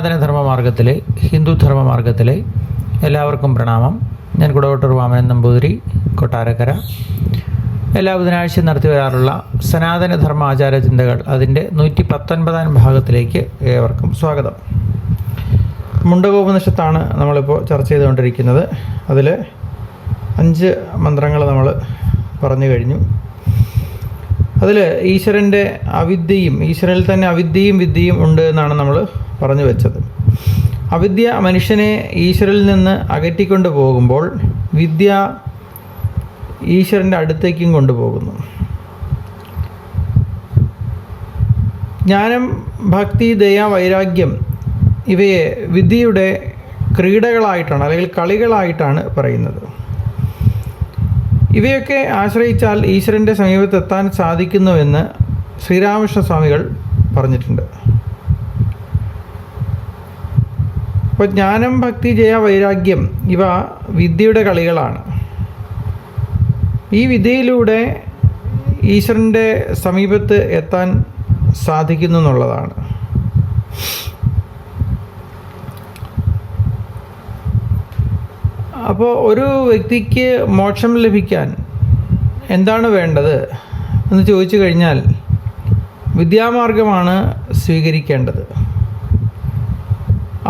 സനാതനധർമ്മ ധർമ്മമാർഗത്തിലെ ഹിന്ദു ധർമ്മമാർഗത്തിലെ എല്ലാവർക്കും പ്രണാമം. ഞാൻ കുടവട്ടൂർ വാമനൻ നമ്പൂതിരി കൊട്ടാരക്കര. എല്ലാ ബുധനാഴ്ചയും നടത്തി വരാറുള്ള സനാതനധർമ്മ ആചാര ചിന്തകൾ അതിന്റെ നൂറ്റി പത്തൊൻപതാം ഭാഗത്തിലേക്ക് ഏവർക്കും സ്വാഗതം. മുണ്ടകോപനിഷത്താണ് നമ്മളിപ്പോൾ ചർച്ച ചെയ്തുകൊണ്ടിരിക്കുന്നത്. അതിൽ അഞ്ച് മന്ത്രങ്ങൾ നമ്മൾ പറഞ്ഞു കഴിഞ്ഞു. അതിൽ ഈശ്വരന്റെ അവിദ്യയും ഈശ്വരനിൽ തന്നെ അവിദ്യയും വിദ്യയും ഉണ്ട് എന്നാണ് നമ്മൾ പറഞ്ഞു വെച്ചത്. അവിദ്യ മനുഷ്യനെ ഈശ്വരിൽ നിന്ന് അകറ്റിക്കൊണ്ട് പോകുമ്പോൾ വിദ്യ ഈശ്വരന്റെ അടുത്തേക്കും കൊണ്ടുപോകുന്നു. ജ്ഞാനം ഭക്തി ദയ വൈരാഗ്യം ഇവയെ വിദ്യയുടെ ക്രീഡകളായിട്ടാണ് അല്ലെങ്കിൽ കളികളായിട്ടാണ് പറയുന്നത്. ഇവയൊക്കെ ആശ്രയിച്ചാൽ ഈശ്വരന്റെ സമീപത്തെത്താൻ സാധിക്കുന്നുവെന്ന് ശ്രീരാമകൃഷ്ണ സ്വാമികൾ പറഞ്ഞിട്ടുണ്ട്. അപ്പോൾ ജ്ഞാനം ഭക്തി ജയ വൈരാഗ്യം ഇവ വിദ്യയുടെ കളികളാണ്. ഈ വിദ്യയിലൂടെ ഈശ്വരന്റെ സമീപത്ത് എത്താൻ സാധിക്കുന്നു എന്നുള്ളതാണ്. അപ്പോൾ ഒരു വ്യക്തിക്ക് മോക്ഷം ലഭിക്കാൻ എന്താണ് വേണ്ടത് എന്ന് ചോദിച്ചു കഴിഞ്ഞാൽ വിദ്യാമാർഗമാണ് സ്വീകരിക്കേണ്ടത്.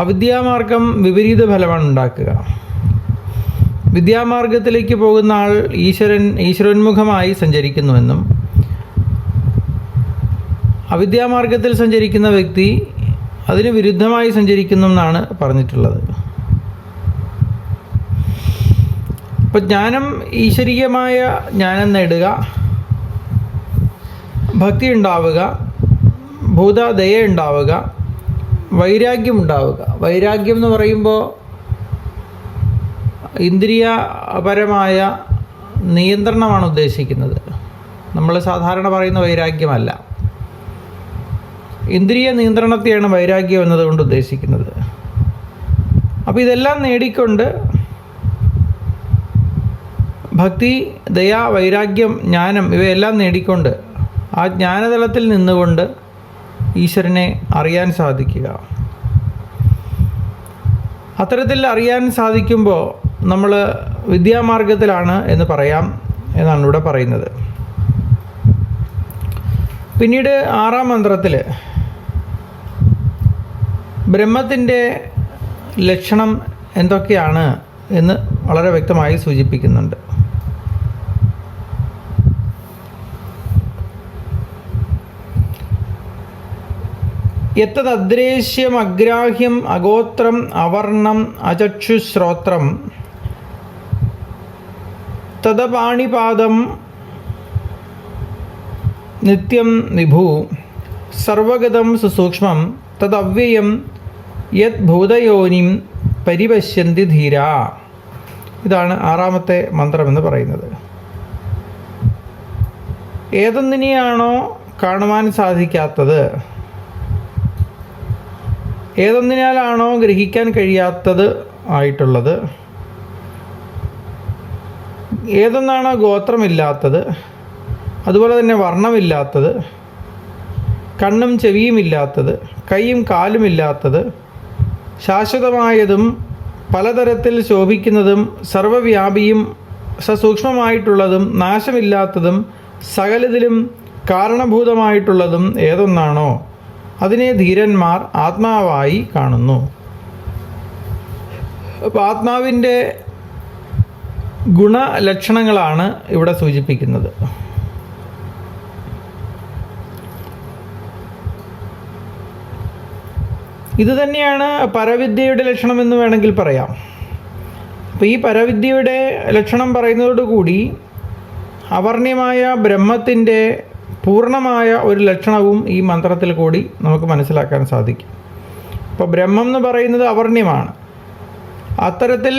അവിദ്യാമാർഗം വിപരീത ഫലമാണ് ഉണ്ടാക്കുക. വിദ്യാമാർഗത്തിലേക്ക് പോകുന്ന ആൾ ഈശ്വരൻ ഈശ്വരോന്മുഖമായി സഞ്ചരിക്കുന്നുവെന്നും അവിദ്യാമാർഗത്തിൽ സഞ്ചരിക്കുന്ന വ്യക്തി അതിന് വിരുദ്ധമായി സഞ്ചരിക്കുന്നു എന്നാണ് പറഞ്ഞിട്ടുള്ളത്. അപ്പോൾ ജ്ഞാനം ഈശ്വരീയമായ ജ്ഞാനം നേടുക ഭക്തി ഉണ്ടാവുക ഭൂതദയ ഉണ്ടാവുക വൈരാഗ്യം ഉണ്ടാവുക. വൈരാഗ്യം എന്ന് പറയുമ്പോൾ ഇന്ദ്രിയപരമായ നിയന്ത്രണമാണ് ഉദ്ദേശിക്കുന്നത്. നമ്മൾ സാധാരണ പറയുന്ന വൈരാഗ്യമല്ല. ഇന്ദ്രിയ നിയന്ത്രണത്തെയാണ് വൈരാഗ്യം എന്നതുകൊണ്ട് ഉദ്ദേശിക്കുന്നത്. അപ്പോൾ ഇതെല്ലാം നേടിക്കൊണ്ട് ഭക്തി ദയ വൈരാഗ്യം ജ്ഞാനം ഇവയെല്ലാം നേടിക്കൊണ്ട് ആ ജ്ഞാനതലത്തിൽ നിന്നുകൊണ്ട് ഈശ്വരനെ അറിയാൻ സാധിക്കുക. അത്തരത്തിൽ അറിയാൻ സാധിക്കുമ്പോൾ നമ്മൾ വിദ്യാമാർഗത്തിലാണ് എന്ന് പറയാം എന്നാണ് ഇവിടെ പറയുന്നത്. പിന്നീട് ആറാം മന്ത്രത്തിൽ ബ്രഹ്മത്തിന്റെ ലക്ഷണം എന്തൊക്കെയാണ് എന്ന് വളരെ വ്യക്തമായി സൂചിപ്പിക്കുന്നുണ്ട്. യത്തദ്രേശ്യം അഗ്രാഹ്യം അഗോത്രം അവർണം അചക്ഷുശ്രോത്രം. തദപാണിപാദം നിത്യം നിഭു. സർവഗതം സുസൂക്ഷ്മം തദവ്യയം യത് ഭൂതയോനിം പരിപശ്യന്തി ധീര. ഇതാണ് ആറാമത്തെ മന്ത്രമെന്ന് പറയുന്നത്. ഏതൊന്നിനെയാണോ കാണുവാൻ സാധിക്കാത്തത്? ഏതൊന്നിനാലാണോ ഗ്രഹിക്കാൻ കഴിയാത്തത് ആയിട്ടുള്ളത്? ഏതൊന്നാണോ ഗോത്രമില്ലാത്തത്? അതുപോലെ തന്നെ വർണമില്ലാത്തത്. കണ്ണും ചെവിയും ഇല്ലാത്തത്. കൈയും കാലും ഇല്ലാത്തത്. ശാശ്വതമായതും പലതരത്തിൽ ശോഭിക്കുന്നതും സർവവ്യാപിയും സസൂക്ഷ്മമായിട്ടുള്ളതും നാശമില്ലാത്തതും സകലതിലും കാരണഭൂതമായിട്ടുള്ളതും ഏതൊന്നാണോ? അതിനെ ധീരന്മാർ ആത്മാവായി കാണുന്നു. അപ്പോൾ ആത്മാവിന്റെ ഗുണലക്ഷണങ്ങളാണ് ഇവിടെ സൂചിപ്പിക്കുന്നത്. ഇത് തന്നെയാണ് പരവിദ്യയുടെ ലക്ഷണം എന്ന് വേണമെങ്കിൽ പറയാം. അപ്പോൾ ഈ പരവിദ്യയുടെ ലക്ഷണം പറയുന്നതോടുകൂടി അവർണ്യമായ ബ്രഹ്മത്തിന്റെ പൂർണമായ ഒരു ലക്ഷണവും ഈ മന്ത്രത്തിൽ കൂടി നമുക്ക് മനസ്സിലാക്കാൻ സാധിക്കും. അപ്പോൾ ബ്രഹ്മം എന്ന് പറയുന്നത് അവർണ്യമാണ്. അത്തരത്തിൽ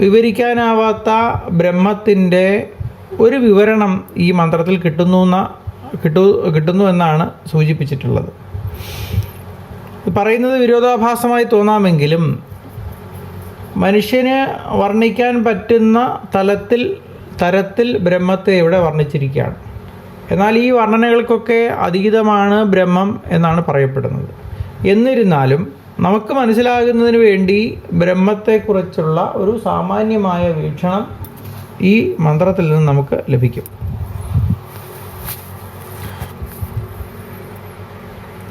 വിവരിക്കാനാവാത്ത ബ്രഹ്മത്തിന്റെ ഒരു വിവരണം ഈ മന്ത്രത്തിൽ കിട്ടുന്നു എന്ന കിട്ടു കിട്ടുന്നു എന്നാണ് സൂചിപ്പിച്ചിട്ടുള്ളത്. പറയുന്നത് വിരോധാഭാസമായി തോന്നാമെങ്കിലും മനുഷ്യന് വർണിക്കാൻ പറ്റുന്ന തലത്തിൽ തരത്തിൽ ബ്രഹ്മത്തെ ഇവിടെ വർണിച്ചിരിക്കുകയാണ്. എന്നാൽ ഈ വർണനകൾക്കൊക്കെ അതീതമാണ് ബ്രഹ്മം എന്നാണ് പറയപ്പെടുന്നത്. എന്നിരുന്നാലും നമുക്ക് മനസ്സിലാകുന്നതിന് വേണ്ടി ബ്രഹ്മത്തെക്കുറിച്ചുള്ള ഒരു സാമാന്യമായ വീക്ഷണം ഈ മന്ത്രത്തിൽ നിന്ന് നമുക്ക് ലഭിക്കും.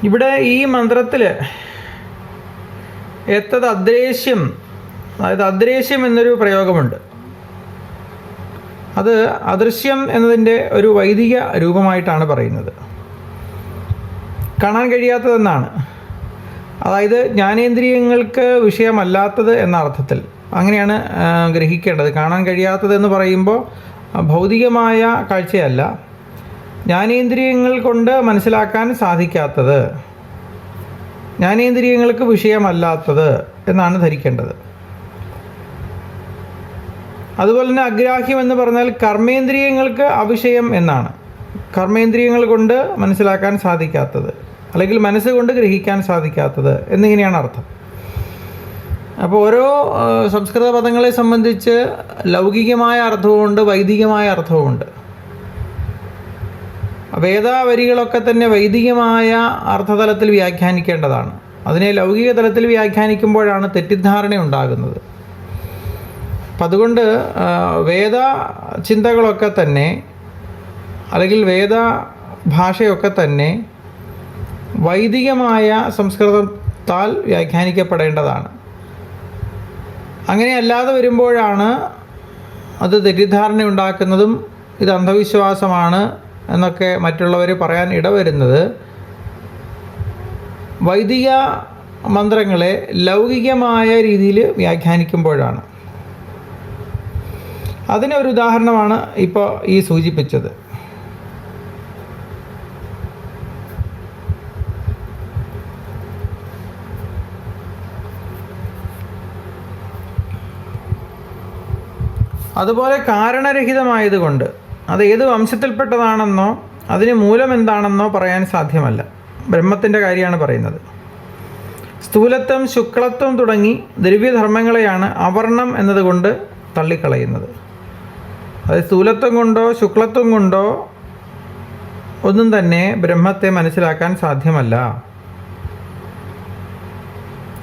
ഇവിടെ ഈ മന്ത്രത്തിൽ എത്തത് അദ്രേശ്യം അതായത് അദ്രേശ്യം എന്നൊരു പ്രയോഗമുണ്ട്. അത് അദൃശ്യം എന്നതിന്റെ ഒരു വൈദിക രൂപമായിട്ടാണ് പറയുന്നത്. കാണാൻ കഴിയാത്തതെന്നാണ്. അതായത് ജ്ഞാനേന്ദ്രിയങ്ങൾക്ക് വിഷയമല്ലാത്തത് എന്ന അർത്ഥത്തിൽ അങ്ങനെയാണ് ഗ്രഹിക്കേണ്ടത്. കാണാൻ കഴിയാത്തതെന്ന് പറയുമ്പോൾ ഭൗതികമായ കാഴ്ചയല്ല. ജ്ഞാനേന്ദ്രിയങ്ങൾ കൊണ്ട് മനസ്സിലാക്കാൻ സാധിക്കാത്തത്. ജ്ഞാനേന്ദ്രിയങ്ങൾക്ക് വിഷയമല്ലാത്തത് എന്നാണ് ധരിക്കേണ്ടത്. അതുപോലെ തന്നെ അഗ്രാഹ്യം എന്ന് പറഞ്ഞാൽ കർമ്മേന്ദ്രിയങ്ങൾക്ക് അവിഷയം എന്നാണ്. കർമ്മേന്ദ്രിയങ്ങൾ കൊണ്ട് മനസ്സിലാക്കാൻ സാധിക്കാത്തത് അല്ലെങ്കിൽ മനസ്സുകൊണ്ട് ഗ്രഹിക്കാൻ സാധിക്കാത്തത് എന്നിങ്ങനെയാണ് അർത്ഥം. അപ്പോൾ ഓരോ സംസ്കൃത പദങ്ങളെ സംബന്ധിച്ച് ലൗകികമായ അർത്ഥവുമുണ്ട് വൈദികമായ അർത്ഥവുമുണ്ട്. വേദാവരികളൊക്കെ തന്നെ വൈദികമായ അർത്ഥതലത്തിൽ വ്യാഖ്യാനിക്കേണ്ടതാണ്. അതിനെ ലൗകിക തലത്തിൽ വ്യാഖ്യാനിക്കുമ്പോഴാണ് തെറ്റിദ്ധാരണ ഉണ്ടാകുന്നത് അപ്പം അതുകൊണ്ട് വേദ ചിന്തകളൊക്കെ തന്നെ അല്ലെങ്കിൽ വേദ ഭാഷയൊക്കെ തന്നെ വൈദികമായ സംസ്കൃതത്താൽ വ്യാഖ്യാനിക്കപ്പെടേണ്ടതാണ്. അങ്ങനെ അല്ലാതെ വരുമ്പോഴാണ് അത് തെറ്റിദ്ധാരണ ഉണ്ടാക്കുന്നതും ഇത് അന്ധവിശ്വാസമാണ് എന്നൊക്കെ മറ്റുള്ളവർ പറയാൻ ഇടവരുന്നത്. വൈദിക മന്ത്രങ്ങളെ ലൗകികമായ രീതിയിൽ വ്യാഖ്യാനിക്കുമ്പോഴാണ്. അതിനൊരു ഉദാഹരണമാണ് ഇപ്പോൾ ഈ സൂചിപ്പിച്ചത്. അതുപോലെ കാരണരഹിതമായതുകൊണ്ട് അത് ഏത് വംശത്തിൽപ്പെട്ടതാണെന്നോ അതിന് മൂലം എന്താണെന്നോ പറയാൻ സാധ്യമല്ല. ബ്രഹ്മത്തിന്റെ കാര്യമാണ് പറയുന്നത്. സ്ഥൂലത്വം ശുക്ലത്വം തുടങ്ങി ദ്രവ്യധർമ്മങ്ങളെയാണ് അവർണം എന്നതുകൊണ്ട് തള്ളിക്കളയുന്നത്. അത് സ്ഥൂലത്വം കൊണ്ടോ ശുക്ലത്വം കൊണ്ടോ ഒന്നും തന്നെ ബ്രഹ്മത്തെ മനസ്സിലാക്കാൻ സാധ്യമല്ല.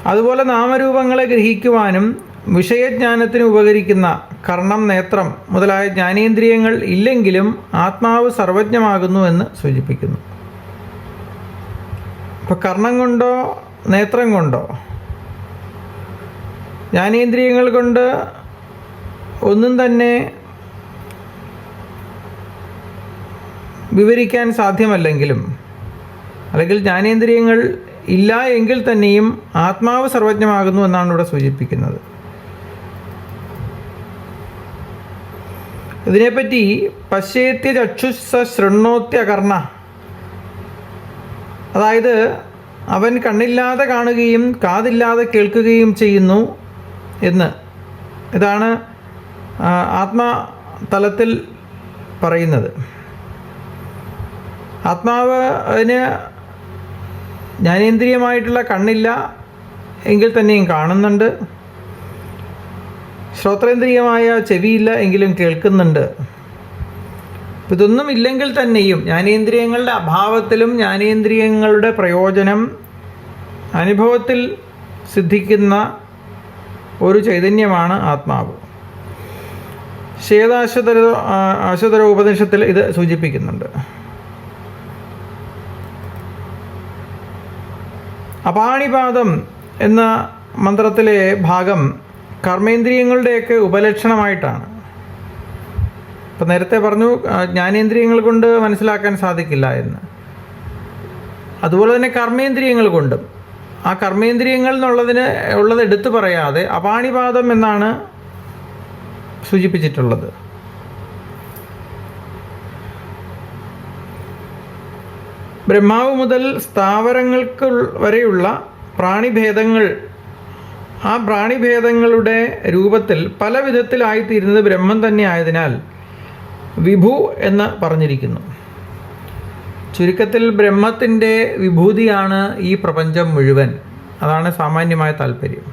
അതുപോലെ നാമരൂപങ്ങളെ ഗ്രഹിക്കുവാനും വിഷയജ്ഞാനത്തിന് ഉപകരിക്കുന്ന കർണം നേത്രം മുതലായ ജ്ഞാനേന്ദ്രിയങ്ങൾ ഇല്ലെങ്കിലും ആത്മാവ് സർവജ്ഞമാകുന്നു എന്ന് സൂചിപ്പിക്കുന്നു. ഇപ്പോൾ കർണം കൊണ്ടോ നേത്രം കൊണ്ടോ ജ്ഞാനേന്ദ്രിയങ്ങൾ കൊണ്ട് ഒന്നും തന്നെ വിവരിക്കാൻ സാധ്യമല്ലെങ്കിലും അല്ലെങ്കിൽ ജ്ഞാനേന്ദ്രിയങ്ങൾ ഇല്ല എങ്കിൽ തന്നെയും ആത്മാവ് സർവജ്ഞമാകുന്നു എന്നാണ് ഇവിടെ സൂചിപ്പിക്കുന്നത്. ഇതിനെപ്പറ്റി പശ്ചേത്യ ചക്ഷുസ ശൃണ്ണോത്യ കർണ. അതായത് അവൻ കണ്ണില്ലാതെ കാണുകയും കാതില്ലാതെ കേൾക്കുകയും ചെയ്യുന്നു എന്ന്. ഇതാണ് ആത്മാ ആത്മതലത്തിൽ പറയുന്നത്. ആത്മാവ് അതിന് ജ്ഞാനേന്ദ്രിയമായിട്ടുള്ള കണ്ണില്ല എങ്കിൽ തന്നെയും കാണുന്നുണ്ട്. ശ്രോത്രേന്ദ്രിയമായ ചെവിയില്ല എങ്കിലും കേൾക്കുന്നുണ്ട്. ഇതൊന്നും ഇല്ലെങ്കിൽ തന്നെയും ജ്ഞാനേന്ദ്രിയങ്ങളുടെ അഭാവത്തിലും ജ്ഞാനേന്ദ്രിയങ്ങളുടെ പ്രയോജനം അനുഭവത്തിൽ സിദ്ധിക്കുന്ന ഒരു ചൈതന്യമാണ് ആത്മാവ്. ശ്വേതാശ്വതര അശ്വതര ഉപനിഷത്തിൽ ഇത് സൂചിപ്പിക്കുന്നുണ്ട്. അപാണിപാദം എന്ന മന്ത്രത്തിലെ ഭാഗം കർമ്മേന്ദ്രിയങ്ങളുടെയൊക്കെ ഉപലക്ഷണമായിട്ടാണ്. ഇപ്പം നേരത്തെ പറഞ്ഞു ജ്ഞാനേന്ദ്രിയങ്ങൾ കൊണ്ട് മനസ്സിലാക്കാൻ സാധിക്കില്ല എന്ന്. അതുപോലെ തന്നെ കർമ്മേന്ദ്രിയങ്ങൾ കൊണ്ടും. ആ കർമ്മേന്ദ്രിയങ്ങൾ എന്നുള്ളതിന് ഉള്ളത് എടുത്തു പറയാതെ അപാണിപാദം എന്നാണ് സൂചിപ്പിച്ചിട്ടുള്ളത്. ബ്രഹ്മാവ് മുതൽ സ്ഥാവരങ്ങൾക്ക് വരെയുള്ള പ്രാണിഭേദങ്ങൾ. ആ പ്രാണിഭേദങ്ങളുടെ രൂപത്തിൽ പല വിധത്തിലായിത്തീരുന്നത് ബ്രഹ്മം തന്നെ ആയതിനാൽ വിഭു എന്ന് പറഞ്ഞിരിക്കുന്നു. ചുരുക്കത്തിൽ ബ്രഹ്മത്തിന്റെ വിഭൂതിയാണ് ഈ പ്രപഞ്ചം മുഴുവൻ. അതാണ് സാമാന്യമായ താല്പര്യം.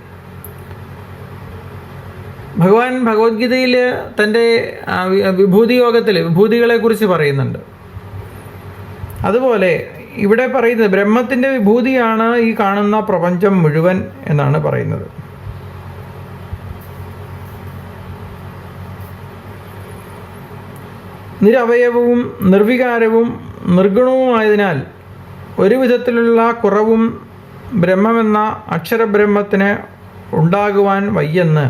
ഭഗവാൻ ഭഗവത്ഗീതയിൽ തന്റെ വിഭൂതിയോഗത്തിൽ വിഭൂതികളെക്കുറിച്ച് പറയുന്നുണ്ട്. അതുപോലെ ഇവിടെ പറയുന്നത് ബ്രഹ്മത്തിന്റെ വിഭൂതിയാണ് ഈ കാണുന്ന പ്രപഞ്ചം മുഴുവൻ എന്നാണ് പറയുന്നത്. നിരവയവവും നിർവികാരവും നിർഗുണവുമായതിനാൽ ഒരു വിധത്തിലുള്ള കുറവും ബ്രഹ്മമെന്ന അക്ഷരബ്രഹ്മത്തിന് ഉണ്ടാകുവാൻ വയ്യെന്ന്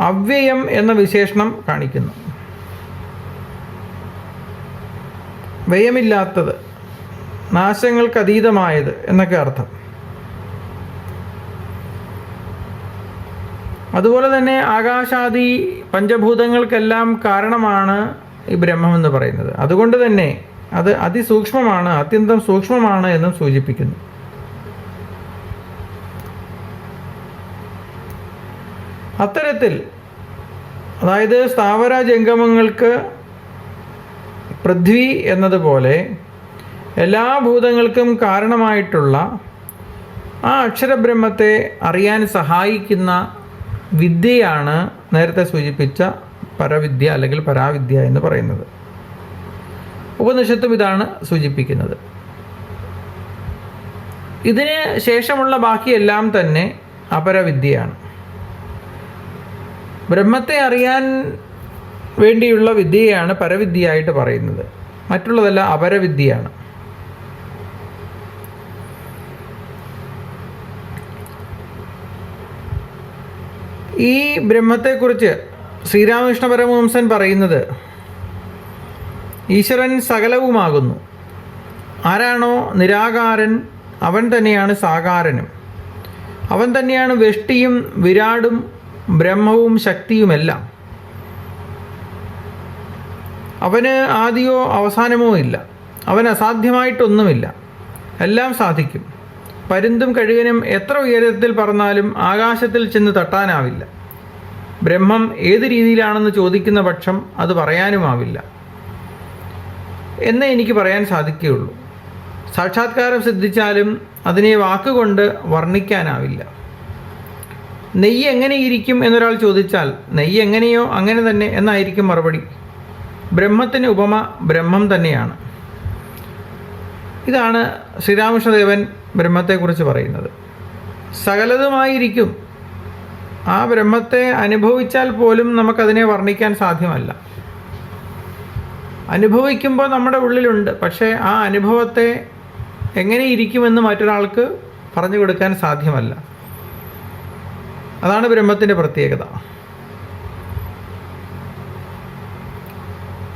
അവ്യയം എന്ന വിശേഷണം കാണിക്കുന്നു. വ്യയമില്ലാത്തത് നാശങ്ങൾക്ക് അതീതമായത് എന്നൊക്കെ അർത്ഥം. അതുപോലെ തന്നെ ആകാശാദി പഞ്ചഭൂതങ്ങൾക്കെല്ലാം കാരണമാണ് ഈ ബ്രഹ്മം എന്ന് പറയുന്നത്. അതുകൊണ്ട് തന്നെ അത് അതിസൂക്ഷ്മമാണ് അത്യന്തം സൂക്ഷ്മമാണ് എന്നും സൂചിപ്പിക്കുന്നു. അത്തരത്തിൽ അതായത് സ്ഥാവര ജംഗമങ്ങൾക്ക് പൃഥ്വി എന്നതുപോലെ എല്ലാ ഭൂതങ്ങൾക്കും കാരണമായിട്ടുള്ള ആ അക്ഷരബ്രഹ്മത്തെ അറിയാൻ സഹായിക്കുന്ന വിദ്യയാണ് നേരത്തെ സൂചിപ്പിച്ച പരവിദ്യ അല്ലെങ്കിൽ പരാവിദ്യ എന്ന് പറയുന്നത്. ഉപനിഷത്തും ഇതാണ് സൂചിപ്പിക്കുന്നത്. ഇതിന് ശേഷമുള്ള ബാക്കിയെല്ലാം തന്നെ അപരവിദ്യയാണ്. ബ്രഹ്മത്തെ അറിയാൻ വേണ്ടിയുള്ള വിദ്യയാണ് പരവിദ്യയായിട്ട് പറയുന്നത്. മറ്റുള്ളതെല്ലാം അപരവിദ്യയാണ്. ഈ ബ്രഹ്മത്തെക്കുറിച്ച് ശ്രീരാമകൃഷ്ണ പരമഹംസൻ പറയുന്നത് ഈശ്വരൻ സകലവുമാകുന്നു. ആരാണോ നിരാകാരൻ അവൻ തന്നെയാണ് സാകാരനും. അവൻ തന്നെയാണ് വെഷ്ടിയും വിരാടും ബ്രഹ്മവും ശക്തിയുമെല്ലാം. അവന് ആദ്യമോ അവസാനമോ ഇല്ല. അവൻ അസാധ്യമായിട്ടൊന്നുമില്ല. എല്ലാം സാധിക്കും. പരുന്തും കഴുകനും എത്ര ഉയരത്തിൽ പറന്നാലും ആകാശത്തിൽ ചെന്ന് തട്ടാനാവില്ല. ബ്രഹ്മം ഏത് രീതിയിലാണെന്ന് ചോദിക്കുന്ന പക്ഷം അത് പറയാനുമാവില്ല. എന്നേ എനിക്ക് പറയാൻ സാധിക്കുകയുള്ളൂ. സാക്ഷാത്കാരം സിദ്ധിച്ചാലും അതിനെ വാക്കുകൊണ്ട് വർണിക്കാനാവില്ല. നെയ്യ് എങ്ങനെയിരിക്കും എന്നൊരാൾ ചോദിച്ചാൽ നെയ്യ് എങ്ങനെയോ അങ്ങനെ തന്നെ എന്നായിരിക്കും മറുപടി. ബ്രഹ്മത്തിന് ഉപമ ബ്രഹ്മം തന്നെയാണ്. ഇതാണ് ശ്രീരാമകൃഷ്ണദേവൻ ബ്രഹ്മത്തെക്കുറിച്ച് പറയുന്നത്. സകലതുമായിരിക്കും. ആ ബ്രഹ്മത്തെ അനുഭവിച്ചാൽ പോലും നമുക്കതിനെ വർണിക്കാൻ സാധ്യമല്ല. അനുഭവിക്കുമ്പോൾ നമ്മുടെ ഉള്ളിലുണ്ട്. പക്ഷേ ആ അനുഭവത്തെ എങ്ങനെ ഇരിക്കുമെന്ന് മറ്റൊരാൾക്ക് പറഞ്ഞു കൊടുക്കാൻ സാധ്യമല്ല. അതാണ് ബ്രഹ്മത്തിന്റെ പ്രത്യേകത.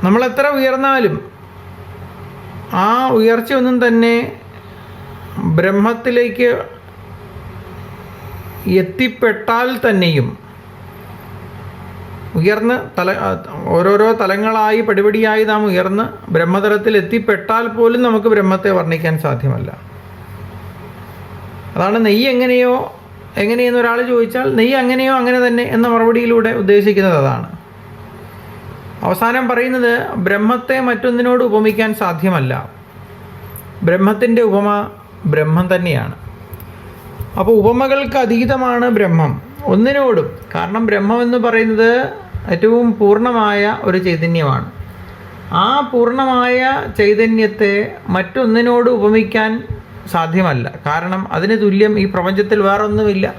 നമ്മൾ എത്ര ഉയർന്നാലും ആ ഉയർച്ചയൊന്നും തന്നെ ബ്രഹ്മത്തിലേക്ക് എത്തിപ്പെട്ടാൽ തന്നെയും ഉയർന്ന് തല ഓരോരോ തലങ്ങളായി പടിപടിയായി നാം ഉയർന്ന് ബ്രഹ്മതലത്തിൽ എത്തിപ്പെട്ടാൽ പോലും നമുക്ക് ബ്രഹ്മത്തെ വർണിക്കാൻ സാധ്യമല്ല. അതാണ് നെയ്യ് എങ്ങനെയോ എങ്ങനെയെന്ന് ഒരാൾ ചോദിച്ചാൽ നെയ്യ് അങ്ങനെയോ അങ്ങനെ തന്നെ എന്ന മറുപടിയിലൂടെ ഉദ്ദേശിക്കുന്നത് അതാണ്. അവസാനം പറയുന്നത് ബ്രഹ്മത്തെ മറ്റൊന്നിനോട് ഉപമിക്കാൻ സാധ്യമല്ല. ബ്രഹ്മത്തിന്റെ ഉപമ ബ്രഹ്മം തന്നെയാണ്. അപ്പോൾ ഉപമകൾക്ക് അതീതമാണ് ബ്രഹ്മം. ഒന്നിനോടും. കാരണം ബ്രഹ്മം എന്ന് പറയുന്നത് ഏറ്റവും പൂർണമായ ഒരു ചൈതന്യമാണ്. ആ പൂർണമായ ചൈതന്യത്തെ മറ്റൊന്നിനോട് ഉപമിക്കാൻ സാധ്യമല്ല. കാരണം അതിന് തുല്യം ഈ പ്രപഞ്ചത്തിൽ വേറൊന്നുമില്ല.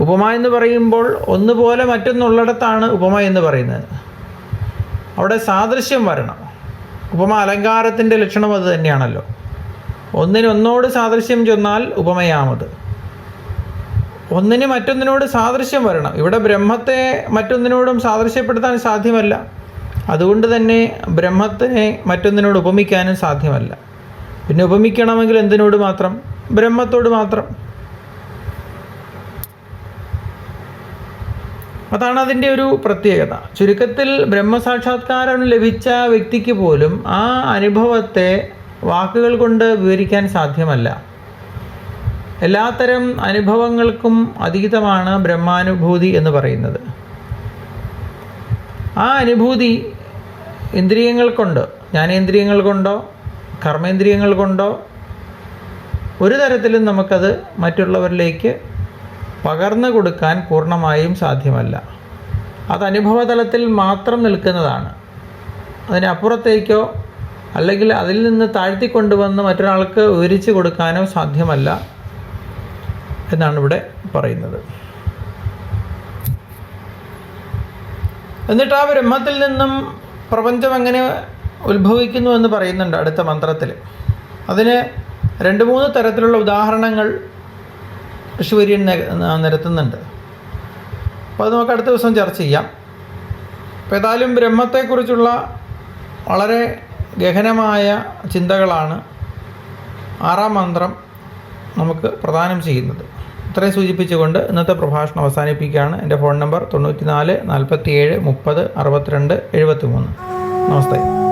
ഉപമ എന്ന് പറയുമ്പോൾ ഒന്നുപോലെ മറ്റൊന്നുള്ളിടത്താണ് ഉപമ എന്ന് പറയുന്നത്. അവിടെ സാദൃശ്യം വരണം. ഉപമ അലങ്കാരത്തിന്റെ ലക്ഷണം അത് തന്നെയാണല്ലോ. ഒന്നിനൊന്നോട് സാദൃശ്യം ചെന്നാൽ ഉപമയാമത്. ഒന്നിന് മറ്റൊന്നിനോട് സാദൃശ്യം വരണം. ഇവിടെ ബ്രഹ്മത്തെ മറ്റൊന്നിനോടും സാദൃശ്യപ്പെടുത്താൻ സാധ്യമല്ല. അതുകൊണ്ട് തന്നെ ബ്രഹ്മത്തിനെ മറ്റൊന്നിനോട് ഉപമിക്കാനും സാധ്യമല്ല. പിന്നെ ഉപമിക്കണമെങ്കിൽ എന്തിനോട് മാത്രം? ബ്രഹ്മത്തോട് മാത്രം. അതാണ് അതിന്റെ ഒരു പ്രത്യേകത. ചുരുക്കത്തിൽ ബ്രഹ്മസാക്ഷാത്കാരം ലഭിച്ച വ്യക്തിക്ക് പോലും ആ അനുഭവത്തെ വാക്കുകൾ കൊണ്ട് വിവരിക്കാൻ സാധ്യമല്ല. എല്ലാത്തരം അനുഭവങ്ങൾക്കും അതീതമാണ് ബ്രഹ്മാനുഭൂതി എന്ന് പറയുന്നത്. ആ അനുഭൂതി ഇന്ദ്രിയങ്ങൾ കൊണ്ട് ജ്ഞാനേന്ദ്രിയങ്ങൾ കൊണ്ടോ കർമ്മേന്ദ്രിയങ്ങൾ കൊണ്ടോ ഒരു തരത്തിലും നമുക്കത് മറ്റുള്ളവരിലേക്ക് പകർന്നു കൊടുക്കാൻ പൂർണമായും സാധ്യമല്ല. അത് അനുഭവതലത്തിൽ മാത്രം നിൽക്കുന്നതാണ്. അതിനപ്പുറത്തേക്കോ അല്ലെങ്കിൽ അതിൽ നിന്ന് താഴ്ത്തിക്കൊണ്ടുവന്ന് മറ്റൊരാൾക്ക് വിവരിച്ചു കൊടുക്കാനോ സാധ്യമല്ല എന്നാണ് ഇവിടെ പറയുന്നത്. എന്നിട്ട് ആ ബ്രഹ്മത്തിൽ നിന്നും പ്രപഞ്ചം എങ്ങനെ ഉത്ഭവിക്കുന്നു എന്ന് പറയുന്നുണ്ട് അടുത്ത മന്ത്രത്തിൽ. അതിന് രണ്ട് മൂന്ന് തരത്തിലുള്ള ഉദാഹരണങ്ങൾ ഋഷിവര്യൻ ന- നിരത്തുന്നുണ്ട്. അപ്പോൾ അത് നമുക്ക് അടുത്ത ദിവസം ചർച്ച ചെയ്യാം. അപ്പോൾ ഏതായാലും ബ്രഹ്മത്തെക്കുറിച്ചുള്ള വളരെ ഗഹനമായ ചിന്തകളാണ് ആറാം മന്ത്രം നമുക്ക് പ്രദാനം ചെയ്യുന്നത്. ഇത്രയും സൂചിപ്പിച്ചുകൊണ്ട് ഇന്നത്തെ പ്രഭാഷണം അവസാനിപ്പിക്കുകയാണ്. എന്റെ ഫോൺ നമ്പർ തൊണ്ണൂറ്റി നാല് നാൽപ്പത്തി ഏഴ് മുപ്പത് അറുപത്തിരണ്ട് എഴുപത്തി മൂന്ന് നമസ്തേ.